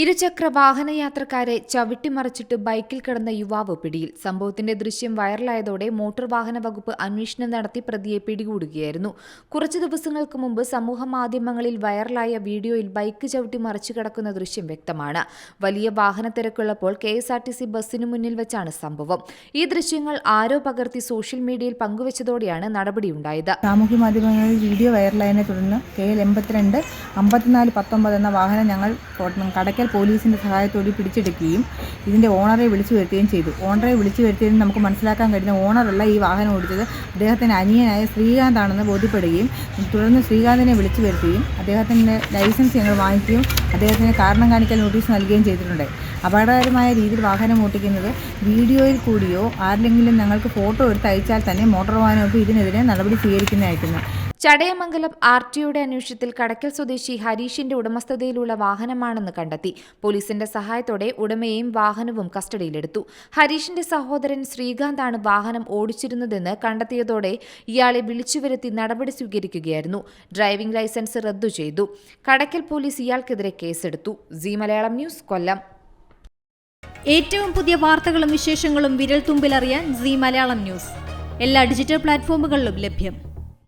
ഇരുചക്ര വാഹനയാത്രക്കാരെ ചവിട്ടിമറിച്ചിട്ട് ബൈക്കിൽ കിടന്ന യുവാവ് പിടിയിൽ. സംഭവത്തിന്റെ ദൃശ്യം വൈറലായതോടെ മോട്ടോർ വാഹന വകുപ്പ് അന്വേഷണം നടത്തി പ്രതിയെ പിടികൂടുകയായിരുന്നു. കുറച്ചു ദിവസങ്ങൾക്ക് മുമ്പ് സമൂഹ മാധ്യമങ്ങളിൽ വൈറലായ വീഡിയോയിൽ ബൈക്ക് ചവിട്ടി മറിച്ചു കിടക്കുന്ന ദൃശ്യം വ്യക്തമാണ്. വലിയ വാഹന തിരക്കുള്ളപ്പോൾ K S R T C ബസ്സിനു മുന്നിൽ വെച്ചാണ് സംഭവം. ഈ ദൃശ്യങ്ങൾ ആരോ പകർത്തി സോഷ്യൽ മീഡിയയിൽ പങ്കുവച്ചതോടെയാണ് നടപടിയുണ്ടായത്. സാമൂഹ്യ മാധ്യമങ്ങളിൽ വീഡിയോ വൈറലായതിനെ തുടർന്ന് കെ എൽ എൺപത്തിരണ്ട് അമ്പത്തിനാല് പത്തൊമ്പത് എന്ന വാഹനം ഞങ്ങൾ കോട്ട- കടയ്ക്കൽ പോലീസിന്റെ സഹായത്തോടെ പിടിച്ചെടുക്കുകയും ഇതിന്റെ ഓണറെ വിളിച്ചു വരുത്തുകയും ചെയ്തു. ഓണറെ വിളിച്ചു വരുത്തിയതിന് നമുക്ക് മനസ്സിലാക്കാൻ കഴിയുന്ന ഓണറല്ല ഈ വാഹനം ഓടിച്ചത് അദ്ദേഹത്തിന്റെ അനിയനായ ശ്രീകാന്താണെന്ന് ബോധ്യപ്പെടുകയും തുടർന്ന് ശ്രീകാന്തിനെ വിളിച്ചു വരുത്തുകയും അദ്ദേഹത്തിന്റെ ലൈസൻസ് ഞങ്ങൾ വാങ്ങിക്കുകയും അദ്ദേഹത്തിന് കാരണം കാണിക്കൽ നോട്ടീസ് നൽകുകയും ചെയ്തിട്ടുണ്ട്. അപകടകരമായ രീതിയിൽ വാഹനം ഓട്ടിക്കുന്നത് വീഡിയോയിൽ കൂടിയോ ആരെങ്കിലും ഞങ്ങൾക്ക് ഫോട്ടോ എടുത്ത് അയച്ചാൽ തന്നെ മോട്ടോർ വാഹന ഇതിനെതിരെ നടപടി സ്വീകരിക്കുന്നതായിരിക്കുന്നു ചടയമംഗലം ആർ ടിയുടെ അന്വേഷണത്തിൽ കടക്കൽ സ്വദേശി ഹരീഷിന്റെ ഉടമസ്ഥതയിലുള്ള വാഹനമാണെന്ന് കണ്ടെത്തി. പോലീസിന്റെ സഹായത്തോടെ ഉടമയെയും വാഹനവും കസ്റ്റഡിയിലെടുത്തു. ഹരീഷിന്റെ സഹോദരൻ ശ്രീകാന്താണ് വാഹനം ഓടിച്ചിരുന്നതെന്ന് കണ്ടെത്തിയതോടെ ഇയാളെ വിളിച്ചുവരുത്തി നടപടി സ്വീകരിക്കുകയായിരുന്നു. ഡ്രൈവിംഗ് ലൈസൻസ് റദ്ദു ചെയ്തു. കടക്കൽ പോലീസ് ഇയാൾക്കെതിരെ കേസെടുത്തു. C Malayalam news Kollam. ഏറ്റവും പുതിയ വാർത്തകളും വിശേഷങ്ങളും വിരൽ തുമ്പിലറിയാൻ സി മലയാളം ന്യൂസ്. എല്ലാ ഡിജിറ്റൽ പ്ലാറ്റ്ഫോമുകളിലും ലഭ്യം.